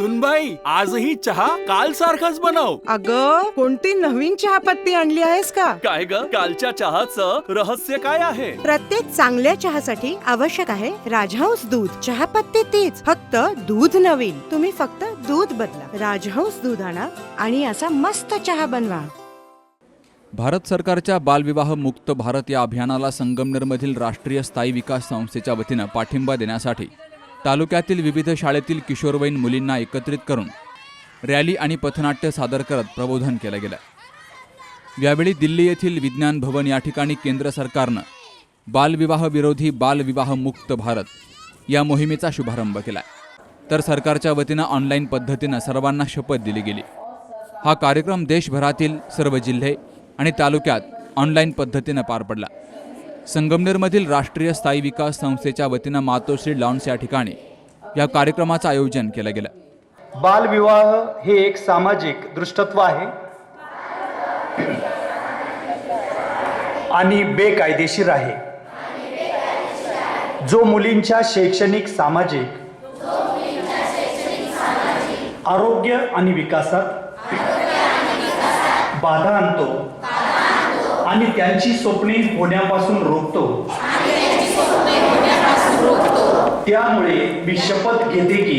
सुनबाई आजही चहा काल सारखाच बनव. अग कोणती नवीन चहापत्ती आणली आहेस का? काय ग? कालच्या चहाचं रहस्य काय आहे? प्रत्येक चांगल्या चहासाठी आवश्यक आहे राजहंस दूध. चहापत्ती तीच फक्त दूध नवीन. तुम्ही फक्त दूध बदला. राजहंस दूध आणा आणि असा मस्त चहा बनवा. भारत सरकारच्या बालविवाह मुक्त भारत या अभियानाला संगमनेरमधील राष्ट्रीय स्थायी विकास संस्थेच्या वतीनं पाठिंबा देण्यासाठी तालुक्यातील विविध शाळेतील किशोरवयीन मुलींना एकत्रित करून रॅली आणि पथनाट्य सादर करत प्रबोधन केलं गेलं यावेळी दिल्ली येथील विज्ञान भवन या ठिकाणी केंद्र सरकारनं बालविवाह विरोधी बालविवाह मुक्त भारत या मोहिमेचा शुभारंभ केला तर सरकारच्या वतीनं ऑनलाईन पद्धतीनं सर्वांना शपथ दिली गेली. हा कार्यक्रम देशभरातील सर्व जिल्हे आणि तालुक्यात ऑनलाईन पद्धतीनं पार पडला. संगमनेरमधील राष्ट्रीय स्थायी विकास संस्थेच्या वतीनं मातोश्री लॉन्स या ठिकाणी या कार्यक्रमाचं आयोजन केलं गेलं. बालविवाह हे एक सामाजिक दृष्टत्व आहे. आणि बेकायदेशीर आहे. जो मुलींच्या शैक्षणिक सामाजिक आरोग्य आणि विकासात बाधा आणतो. आणि त्यांची स्वप्ने होण्यापासून रोखतो. त्यामुळे मी शपथ घेते की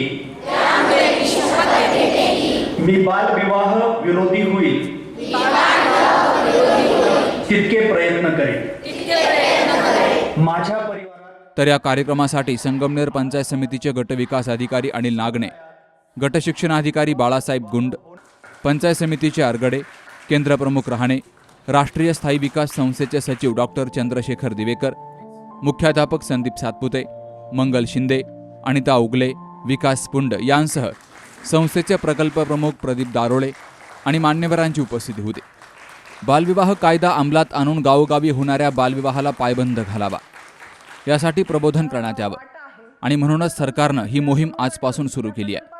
मी बालविवाह विरोधी होईल. तितके प्रयत्न करेन. माझ्या परिवारात तर या कार्यक्रमासाठी संगमनेर पंचायत समितीचे गटविकास अधिकारी अनिल नागणे गटशिक्षणाधिकारी बाळासाहेब गुंड पंचायत समितीचे आरगडे केंद्रप्रमुख रहाणे राष्ट्रीय स्थायी विकास संस्थेचे सचिव डॉक्टर चंद्रशेखर दिवेकर मुख्याध्यापक संदीप सातपुते मंगल शिंदे अनिता उगले विकास पुंड यांसह संस्थेचे प्रकल्प प्रमुख प्रदीप दारोळे आणि मान्यवरांची उपस्थिती होती. बालविवाह कायदा अंमलात आणून गावोगावी होणाऱ्या बालविवाहाला पायबंद घालावा. यासाठी प्रबोधन करण्यात यावं आणि म्हणूनच सरकारनं ही मोहीम आजपासून सुरू केली आहे.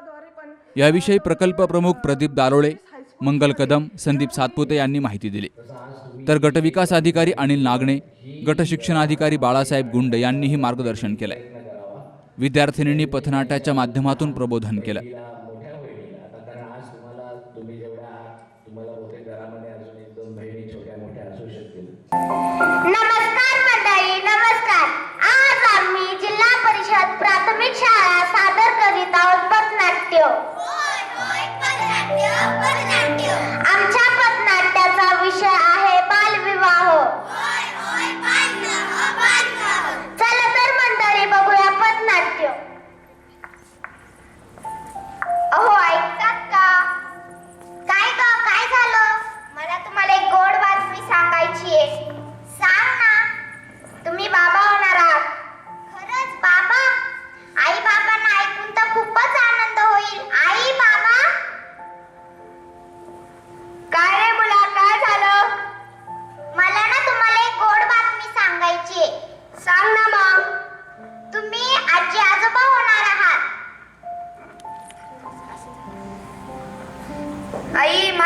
याविषयी प्रकल्प प्रमुख प्रदीप दारोळे मंगल कदम संदीप सातपुते यांनी माहिती दिली. तर गटविकास अधिकारी अनिल नागणे गटशिक्षणाधिकारी बाळासाहेब गुंड यांनीही मार्गदर्शन केलंय. विद्यार्थिनींनी पथनाट्याच्या माध्यमातून प्रबोधन केलं. नमस्कार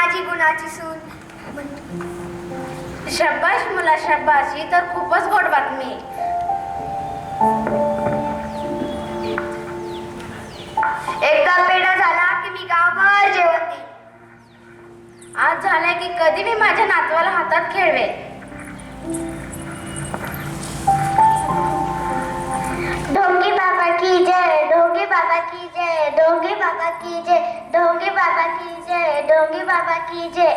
माझी गुणाची सून. शब्बाश मुला शब्बाश ही तर खूपच गोड बातमी. एकदा पेढा झाला की मी गावभर जेवण आज झालंय की कधी मी माझ्या नातवाला हातात खेळवेल बाबा की जय ढोंगी बाबा की जय ढोंगी बाबा की जय.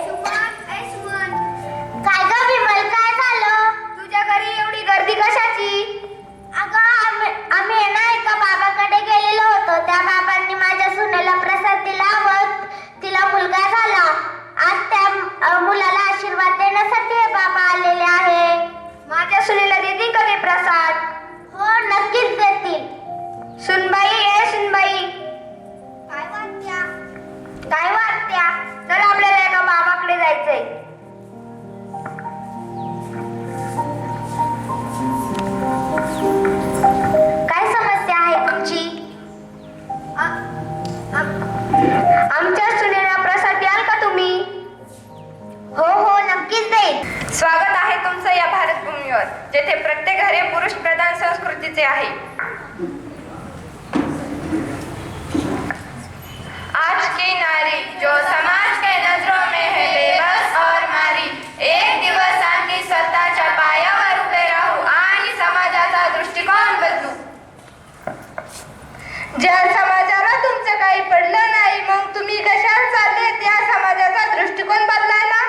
काय ग विमल काय झालं? तुझ्या घरी एवढी गर्दी कशाची? अगं आम्ही ना एका बाबाकडे गेलेलो होतो. त्या बाबांनी माझ्या सुनेला प्रसाद दिला व तिला मुलगा झाला. आज त्या अ, आमच्या स्टुडिओला प्रसाद द्याल का तुम्ही? हो हो नक्कीच देईन. स्वागत आहे तुमचं या भारतभूमीवर जेथे प्रत्येक घरे पुरुष प्रधान संस्कृतीचे आहे. आज की नारी जो समाज के नजरों में है बेबस और मारी एक दिवस आम्ही स्वतःच्या पायावर उभे राहू आणि समाजाचा दृष्टिकोन बदलू. जल तुम्ही कशावर चालले त्या समाजाचा दृष्टिकोन बदलाय ना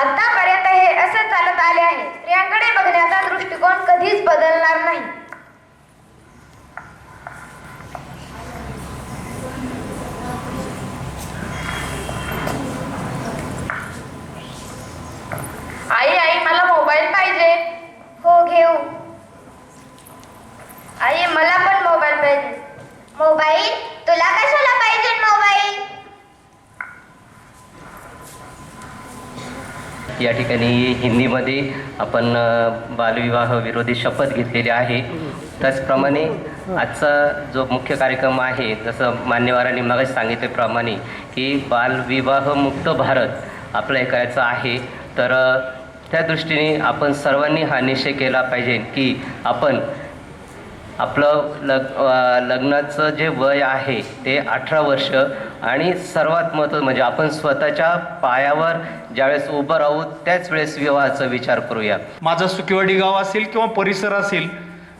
आतापर्यंत हे असे चालत आले आहे. स्त्रियांकडे बघण्याचा दृष्टिकोन कधीच बदलणार नाही. आई आई मला मोबाईल पाहिजे. हो घेऊ. आई मला पण मोबाईल पाहिजे. मोबाईल? तुला कशा या ठिकाणी हिंदीमध्ये आपण बालविवाह विरोधी शपथ घेतलेली आहे. त्याचप्रमाणे आजचा जो मुख्य कार्यक्रम आहे जसं मान्यवरांनी मगाच सांगितल्याप्रमाणे की बालविवाह मुक्त भारत आपलं हे आहे. तर त्या दृष्टीने आपण सर्वांनी हा निश्चय केला पाहिजे की आपण आपलं लग लग्नाचं जे वय आहे ते अठरा वर्ष आणि सर्वात महत्त्वाचं म्हणजे आपण स्वतःच्या पायावर ज्यावेळेस उभं राहू त्याच वेळेस विवाहाचा विचार करूया. माझं सुकिवाडी गाव असेल किंवा परिसर असेल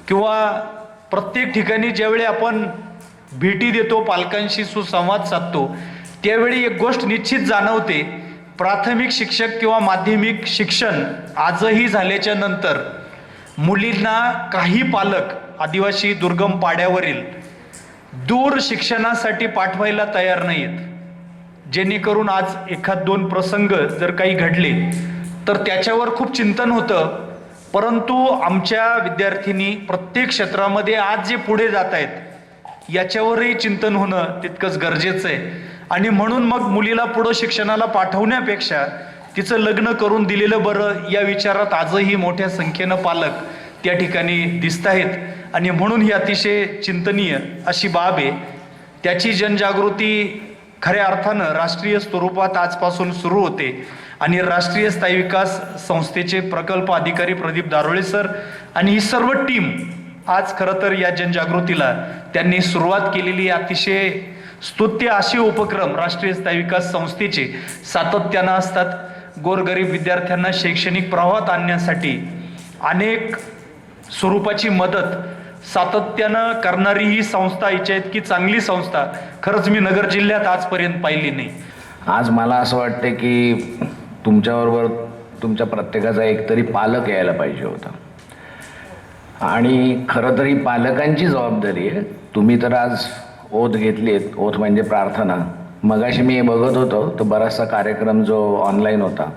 किंवा प्रत्येक ठिकाणी ज्यावेळी आपण भेटी देतो पालकांशी सुसंवाद साधतो त्यावेळी एक गोष्ट निश्चित जाणवते प्राथमिक शिक्षक किंवा माध्यमिक शिक्षण आजही झाल्याच्यानंतर मुलींना काही पालक आदिवासी दुर्गम पाड्यावरील दूर शिक्षणासाठी पाठवायला तयार नाहीत. जेणेकरून आज एखाद दोन प्रसंग जर काही घडले तर त्याच्यावर खूप चिंतन होतं. परंतु आमच्या विद्यार्थिनी प्रत्येक क्षेत्रामध्ये आज जे पुढे जात आहेत याच्यावरही चिंतन होणं तितकंच गरजेचं आहे. आणि म्हणून मग मुलीला पुढं शिक्षणाला पाठवण्यापेक्षा तिचं लग्न करून दिलेलं बरं या विचारात आजही मोठ्या संख्येनं पालक त्या ठिकाणी दिसत आहेत. आणि म्हणून ही अतिशय चिंतनीय अशी बाब आहे. त्याची जनजागृती खऱ्या अर्थानं राष्ट्रीय स्वरूपात आजपासून सुरू होते. आणि राष्ट्रीय स्थायी विकास संस्थेचे प्रकल्प अधिकारी प्रदीप दारोळे सर आणि ही सर्व टीम आज खरं तर या जनजागृतीला त्यांनी सुरुवात केलेली अतिशय स्तुत्य असे उपक्रम राष्ट्रीय स्थायी विकास संस्थेचे सातत्यानं असतात. गोरगरीब विद्यार्थ्यांना शैक्षणिक प्रवाहात आणण्यासाठी अनेक स्वरूपाची मदत सातत्यानं करणारी ही संस्था याची आहेत की चांगली संस्था खरंच मी नगर जिल्ह्यात आजपर्यंत पाहिली नाही. आज मला असं वाटतं की तुमच्याबरोबर तुमच्या प्रत्येकाचा एकतरी पालक यायला पाहिजे होता. आणि खरं तर ही पालकांची जबाबदारी आहे. तुम्ही तर आज ओथ घेतलीत. ओथ म्हणजे प्रार्थना. मगाशी मी बघत होतो तर बराचसा कार्यक्रम जो ऑनलाईन होता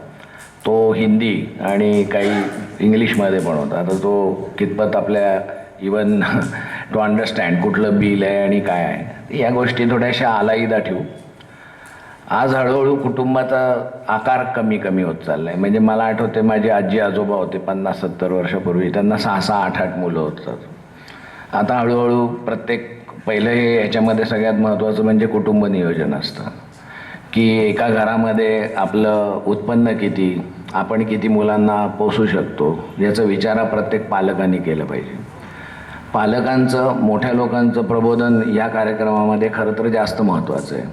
तो हिंदी आणि काही इंग्लिशमध्ये पण होता. आता तो कितपत आपल्या इवन टू अंडरस्टँड कुठलं बिल आहे आणि काय आहे. या गोष्टी थोड्याशा आलाईदा ठेवू. आज हळूहळू कुटुंबाचा आकार कमी कमी होत चाललाय. म्हणजे मला आठवते माझे आजी आजोबा होते पन्नास सत्तर वर्षापूर्वी. त्यांना सहा सहा आठ आठ मुलं होतात आता हळूहळू प्रत्येक पहिलं हे याच्यामध्ये सगळ्यात महत्त्वाचं म्हणजे कुटुंब नियोजन असतं. की एका घरामध्ये आपलं उत्पन्न किती आपण किती मुलांना पोसू शकतो याचा विचार प्रत्येक पालकांनी केलं पाहिजे. पालकांचं मोठ्या लोकांचं प्रबोधन या कार्यक्रमामध्ये खरं तर जास्त महत्त्वाचं आहे.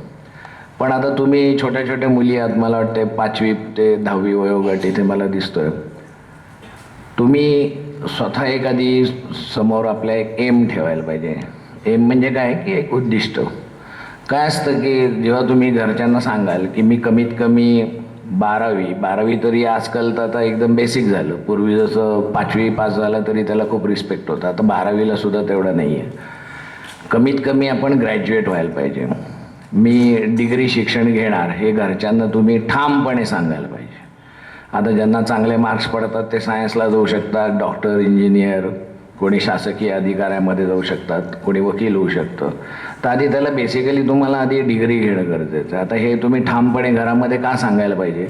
पण आता तुम्ही छोट्या छोट्या मुली आहात मला वाटते पाचवी ते दहावी वयोगट इथे मला दिसतोय. तुम्ही स्वतः एखादी समोर आपल्या एक एम ठेवायला पाहिजे. एम म्हणजे काय? की एक उद्दिष्ट. काय असतं की जेव्हा तुम्ही घरच्यांना सांगाल की मी कमीत कमी बारावी. बारावी तरी आजकाल तर आता एकदम बेसिक झालं. पूर्वी जसं पाचवी पास झाला तरी त्याला खूप रिस्पेक्ट होता. आता बारावीला सुद्धा तेवढा नाही आहे कमीत कमी आपण ग्रॅज्युएट व्हायला पाहिजे. मी डिग्री शिक्षण घेणार हे घरच्यांना तुम्ही ठामपणे सांगायला पाहिजे. आता ज्यांना चांगले मार्क्स पडतात ते सायन्सला जाऊ शकतात डॉक्टर इंजिनियर कोणी शासकीय अधिकाऱ्यामध्ये जाऊ शकतात कोणी वकील होऊ शकतं. तर आधी त्याला बेसिकली तुम्हाला आधी डिग्री घेणं गरजेचं आहे. आता हे तुम्ही ठामपणे घरामध्ये का सांगायला पाहिजे?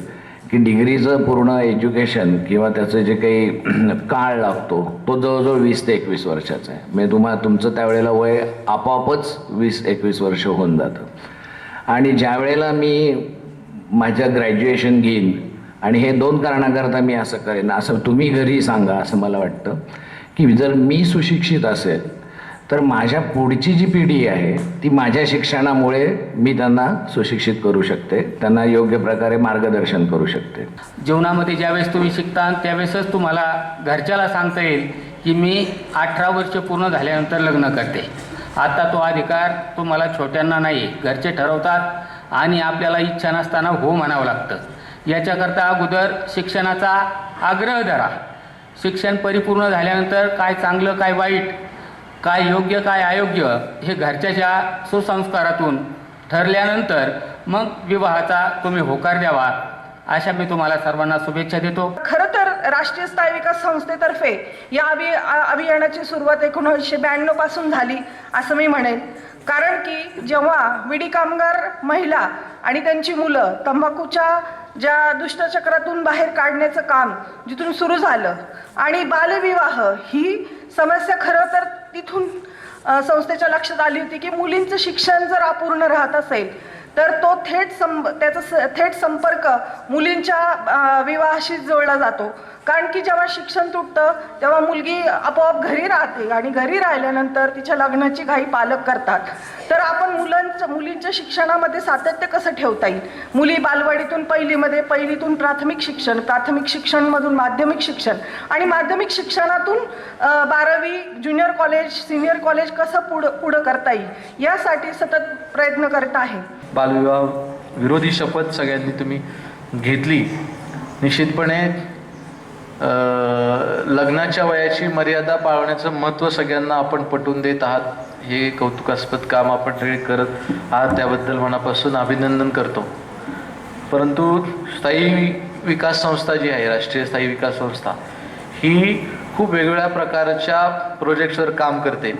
की डिग्रीचं पूर्ण एज्युकेशन किंवा त्याचं जे काही काळ लागतो तो जवळजवळ वीस ते एकवीस वर्षाचा आहे. म्हणजे तुम्हाला तुमचं त्यावेळेला वय आपोआपच वीस एकवीस वर्ष होऊन जातं. आणि ज्या वेळेला मी माझ्या ग्रॅज्युएशन घेईन आणि हे दोन कारणाकरता मी असं करेन असं तुम्ही घरी सांगा असं मला वाटतं की जर मी सुशिक्षित असेल तर माझ्या पुढची जी पिढी आहे ती माझ्या शिक्षणामुळे मी त्यांना सुशिक्षित करू शकते त्यांना योग्य प्रकारे मार्गदर्शन करू शकते. जीवनामध्ये ज्यावेळेस तुम्ही शिकता त्यावेळेसच तुम्हाला घरच्याला सांगता येईल की मी अठरा वर्ष पूर्ण झाल्यानंतर लग्न करते. आता तो अधिकार तुम्हाला छोट्यांना नाही घरचे ठरवतात आणि आपल्याला इच्छा नसताना हो म्हणावं लागतं. याच्याकरता अगोदर शिक्षणाचा आग्रह धरा. शिक्षण परिपूर्ण झाल्यानंतर काय चांगलं काय वाईट काय योग्य काय अयोग्य हे घरच्याच्या सुसंस्कारातून ठरल्यानंतर मग विवाहाचा तुम्ही होकार द्यावा अशा मी तुम्हाला सर्वांना शुभेच्छा देतो. खरं तर राष्ट्रीय स्थायी विकास संस्थेतर्फे या अभि अभियानाची सुरुवात एकोणीसशे ब्याण्णवपासून झाली असं मी म्हणेन. कारण की जेव्हा विडी कामगार महिला आणि त्यांची मुलं तंबाखूच्या ज्या दुष्टचक्रातून बाहेर काढण्याचं काम जिथून सुरू झालं आणि बालविवाह ही समस्या खरं तर तिथून संस्थेच्या लक्षात आली होती की मुलींचं शिक्षण जर अपूर्ण राहत असेल तर तो थेट सं त्याचा स थेट संपर्क मुलींच्या विवाहाशी जोडला जातो. कारण की जेव्हा शिक्षण तुटतं तेव्हा मुलगी आपोआप घरी राहते आणि घरी राहिल्यानंतर तिच्या लग्नाची घाई पालक करतात. तर आपण मुलांचं मुलींच्या शिक्षणामध्ये सातत्य कसं ठेवता येईल? मुली बालवाडीतून पहिलीमध्ये पहिलीतून प्राथमिक शिक्षण प्राथमिक शिक्षणमधून माध्यमिक शिक्षण आणि माध्यमिक शिक्षणातून बारावी ज्युनियर कॉलेज सिनियर कॉलेज कसं पुढं पुढं करता येईल? यासाठी सतत प्रयत्न करत आहे. बालविवाह विरोधी शपथ सगळ्यांनी तुम्ही घेतली. निश्चितपणे लग्नाच्या वयाची मर्यादा पाळण्याचं महत्त्व सगळ्यांना आपण पटवून देत आहात. हे कौतुकास्पद काम आपण सगळे करत आहात त्याबद्दल मनापासून अभिनंदन करतो. परंतु स्थायी विकास संस्था जी आहे राष्ट्रीय स्थायी विकास संस्था ही खूप वेगवेगळ्या प्रकारच्या प्रोजेक्ट्सवर काम करते.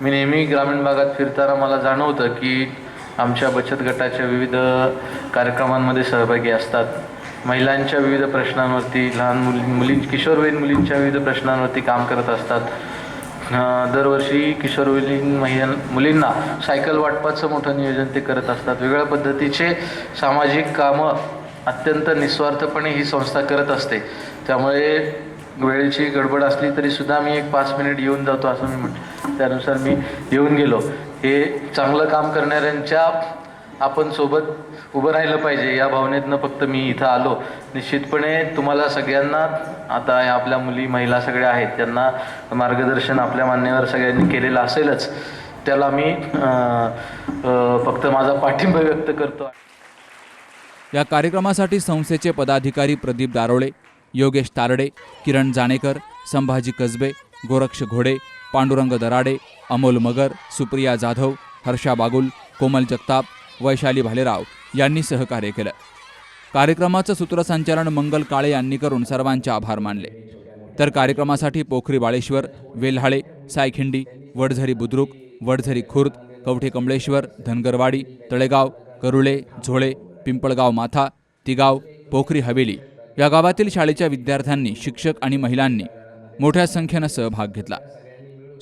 मी नेहमी ग्रामीण भागात फिरताना मला जाणवतं की आमच्या बचत गटाच्या विविध कार्यक्रमांमध्ये सहभागी असतात. महिलांच्या विविध प्रश्नांवरती लहान मुली मुलीं किशोरवयीन मुलींच्या विविध प्रश्नांवरती काम करत असतात. दरवर्षी किशोरवयीन महिला मुलींना सायकल वाटपाचं मोठं नियोजन ते करत असतात. वेगळ्या पद्धतीचे सामाजिक कामं अत्यंत निस्वार्थपणे ही संस्था करत असते. त्यामुळे वेळेची गडबड असली तरी सुद्धा मी एक पाच मिनिट येऊन जातो असं मी म्हटलं त्यानुसार मी येऊन गेलो. हे चांगलं काम करणाऱ्यांच्या आपण सोबत उभं राहिलं पाहिजे. या भावनेतनं फक्त मी इथं आलो. निश्चितपणे तुम्हाला सगळ्यांना आता या आपल्या मुली महिला सगळ्या आहेत त्यांना मार्गदर्शन आपल्या मान्यवर सगळ्यांनी केलेलं असेलच. त्याला मी फक्त माझा पाठिंबा व्यक्त करतो. या कार्यक्रमासाठी संस्थेचे पदाधिकारी प्रदीप दारोळे योगेश तारडे किरण जाणेकर संभाजी कसबे गोरक्ष घोडे पांडुरंग दराडे अमोल मगर सुप्रिया जाधव हर्षा बागुल कोमल जगताप वैशाली भालेराव यांनी सहकार्य केलं. कार्यक्रमाचं सूत्रसंचालन मंगल काळे यांनी करून सर्वांचे आभार मानले. तर कार्यक्रमासाठी पोखरी बाळेश्वर वेल्हाळे सायखिंडी वडझरी बुद्रुक वडझरी खुर्द कवठे कमळेश्वर धनगरवाडी तळेगाव करुळे झोळे पिंपळगाव माथा तिगाव पोखरी हवेली या गावातील शाळेच्या विद्यार्थ्यांनी शिक्षक आणि महिलांनी मोठ्या संख्येनं सहभाग घेतला.